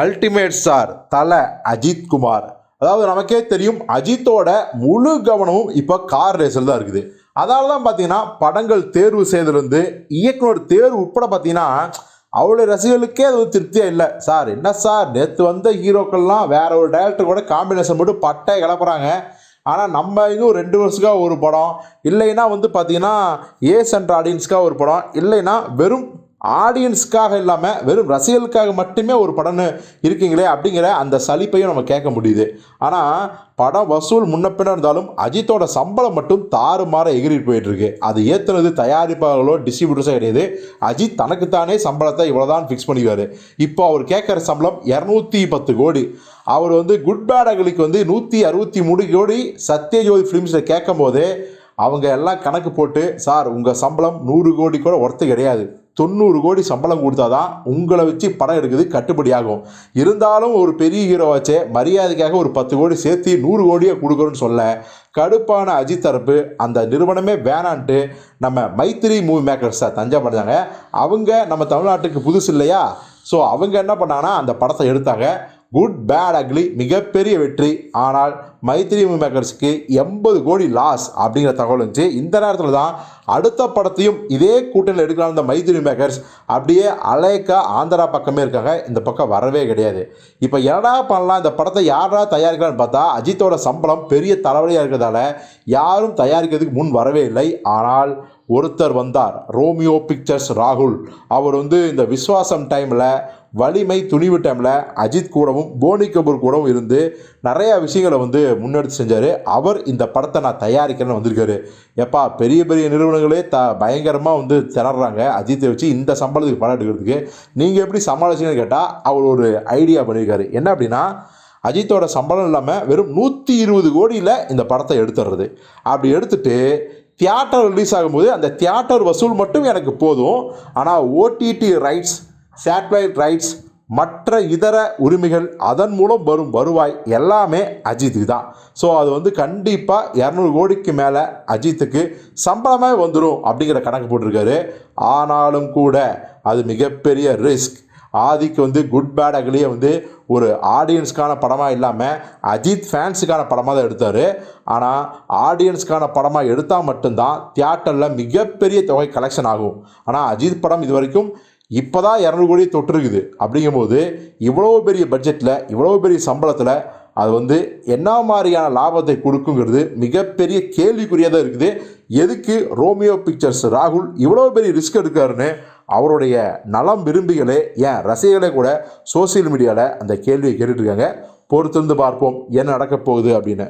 Ultimate star தலை அஜித் குமார். அதாவது நமக்கே தெரியும் அஜித்தோட முழு கவனமும் இப்போ கார் ரேஸில் தான் இருக்குது. அதனால தான் பார்த்தீங்கன்னா படங்கள் தேர்வு செய்ததுலேருந்து இயக்குனர் தேர்வு உட்பட பார்த்தீங்கன்னா அவ்வளோ ரசிகர்களுக்கே அது ஒரு திருப்தியாக இல்லை. சார் என்ன சார் நேற்று வந்த ஹீரோக்கள்லாம் வேற ஒரு டேரக்டர் கூட காம்பினேஷன் போட்டு பட்டை கிளப்புறாங்க. ஆனால் நம்ம இன்னும் ரெண்டு வருஷத்துக்காக ஒரு படம். இல்லைன்னா வந்து பார்த்தீங்கன்னா ஏ சென்ட்ரு ஆடியன்ஸ்க்காக ஒரு படம். இல்லைன்னா வெறும் ஆடியன்ஸ்க்காக இல்லாமல் வெறும் ரசிகர்களுக்காக மட்டுமே ஒரு படம்னு இருக்கீங்களே அப்படிங்கிற அந்த சலிப்பையும் நம்ம கேட்க முடியுது. ஆனால் படம் வசூல் முன்ன இருந்தாலும் அஜித்தோட சம்பளம் மட்டும் தாறுமாற எகிரி போயிட்டுருக்கு. அது ஏற்றுனது தயாரிப்பாளர்களோ டிஸ்ட்ரிபியூட்டர்ஸோ கிடையாது. அஜித் தனக்குத்தானே சம்பளத்தை இவ்வளோதான் ஃபிக்ஸ் பண்ணிக்குவார். இப்போ அவர் கேட்குற சம்பளம் இரநூத்தி பத்து கோடி. அவர் வந்து குட் பேட் அகலிக்கு வந்து நூற்றி அறுபத்தி மூணு கோடி சத்யஜோதி ஃபிலிம்ஸில் கேட்கும் போது அவங்க எல்லாம் கணக்கு போட்டு சார் உங்கள் சம்பளம் நூறு கோடி கூட ஒர்த்து கிடையாது. தொண்ணூறு கோடி சம்பளம் கொடுத்தா தான் உங்களை வச்சு படம் எடுக்குது கட்டுப்படியாகும். இருந்தாலும் ஒரு பெரிய ஹீரோ வச்சே மரியாதைக்காக ஒரு பத்து கோடி சேர்த்து நூறு கோடியை கொடுக்குறோன்னு சொல்ல கடுப்பான அஜித் தரப்பு அந்த நிறுவனமே வேணான்ட்டு நம்ம மைத்திரி மூவி மேக்கர்ஸை தஞ்சா பண்ணாங்க அவங்க நம்ம தமிழ்நாட்டுக்கு புதுசு இல்லையா? ஸோ அவங்க என்ன பண்ணாங்கன்னா அந்த படத்தை எடுத்தாங்க. குட் பேட் அக்லி மிகப்பெரிய வெற்றி. ஆனால் மைத்திரி மூவி மேக்கர்ஸ்க்கு எண்பது கோடி லாஸ் அப்படிங்கிற தகவல் இருந்துச்சு இந்த நேரத்தில் தான் அடுத்த படத்தையும் இதே கூட்டணியில் எடுக்கலாம் இந்த மைத்திரி மேக்கர்ஸ் அப்படியே அலேக்கா ஆந்திரா பக்கமே இருக்காங்க. இந்த பக்கம் வரவே கிடையாது. இப்போ என்னடா பண்ணலாம்? இந்த படத்தை யாரா தயாரிக்கலாம்னு பார்த்தா அஜித்தோட சம்பளம் பெரிய தலைவலியாக இருக்கிறதால யாரும் தயாரிக்கிறதுக்கு முன் வரவே இல்லை. ஆனால் ஒருத்தர் வந்தார். ரோமியோ பிக்சர்ஸ் ராகுல். அவர் வந்து இந்த விஸ்வாசம் டைமில் வலிமை துணிவு டைமில் அஜித் கூடவும் போனி கபூர் கூடவும் இருந்து நிறையா விஷயங்களை வந்து முன்னெடுத்து செஞ்சார். அவர் இந்த படத்தை நான் தயாரிக்கிறேன்னு வந்திருக்காரு. எப்பா பெரிய பெரிய நிறுவனங்களே த பயங்கரமாக வந்து திணறாங்க அஜித்தை வச்சு இந்த சம்பளத்துக்கு படம் எடுக்கிறதுக்கு. நீங்கள் எப்படி சமாளிச்சீங்கன்னு கேட்டால் அவர் ஒரு ஐடியா பண்ணியிருக்காரு. என்ன அப்படின்னா அஜித்தோட சம்பளம் இல்லாமல் வெறும் நூற்றி இருபது கோடியில் இந்த படத்தை எடுத்துடுறது. அப்படி எடுத்துட்டு தியேட்டர் ரிலீஸ் ஆகும்போது அந்த தியேட்டர் வசூல் மட்டும் எனக்கு போதும். ஆனால் ஓடிடி ரைட்ஸ் சேட்டலைட் ரைட்ஸ் மற்ற இதர உரிமைகள் அதன் மூலம் வரும் வருவாய் எல்லாமே அஜித்துக்கு தான். ஸோ அது வந்து கண்டிப்பாக இரநூறு கோடிக்கு மேலே அஜித்துக்கு சம்பளமே வந்துடும் அப்படிங்கிற கணக்கு போட்டிருக்காரு. ஆனாலும் கூட அது மிகப்பெரிய ரிஸ்க் ஆதிக்கு வந்து குட் பேட் அகலியே வந்து ஒரு ஆடியன்ஸ்க்கான படமாக இல்லாமல் அஜித் ஃபேன்ஸுக்கான படமாக தான் எடுத்தார். ஆனால் ஆடியன்ஸ்க்கான படமாக எடுத்தால் மட்டும்தான் தியேட்டரில் மிகப்பெரிய தொகை கலெக்ஷன் ஆகும். ஆனால் அஜித் படம் இது வரைக்கும் இப்போ தான் இரநூறு கோடி தொட்டிருக்குது அப்படிங்கும்போது இவ்வளோ பெரிய பட்ஜெட்டில் இவ்வளோ பெரிய சம்பளத்தில் அது வந்து என்ன மாதிரியான லாபத்தை கொடுக்குங்கிறது மிகப்பெரிய கேள்விக்குறியாக தான் இருக்குது. எதுக்கு ரோமியோ பிக்சர்ஸ் ராகுல் இவ்வளோ பெரிய ரிஸ்க் எடுக்காருன்னு அவருடைய நலம் விரும்பிகளே ஏன் ரசிகர்களே கூட சோசியல் மீடியாவில் அந்த கேள்வியை கேட்டுட்ருக்காங்க பொறுத்திருந்து பார்ப்போம் என்ன நடக்கப் போகுது அப்படின்னு.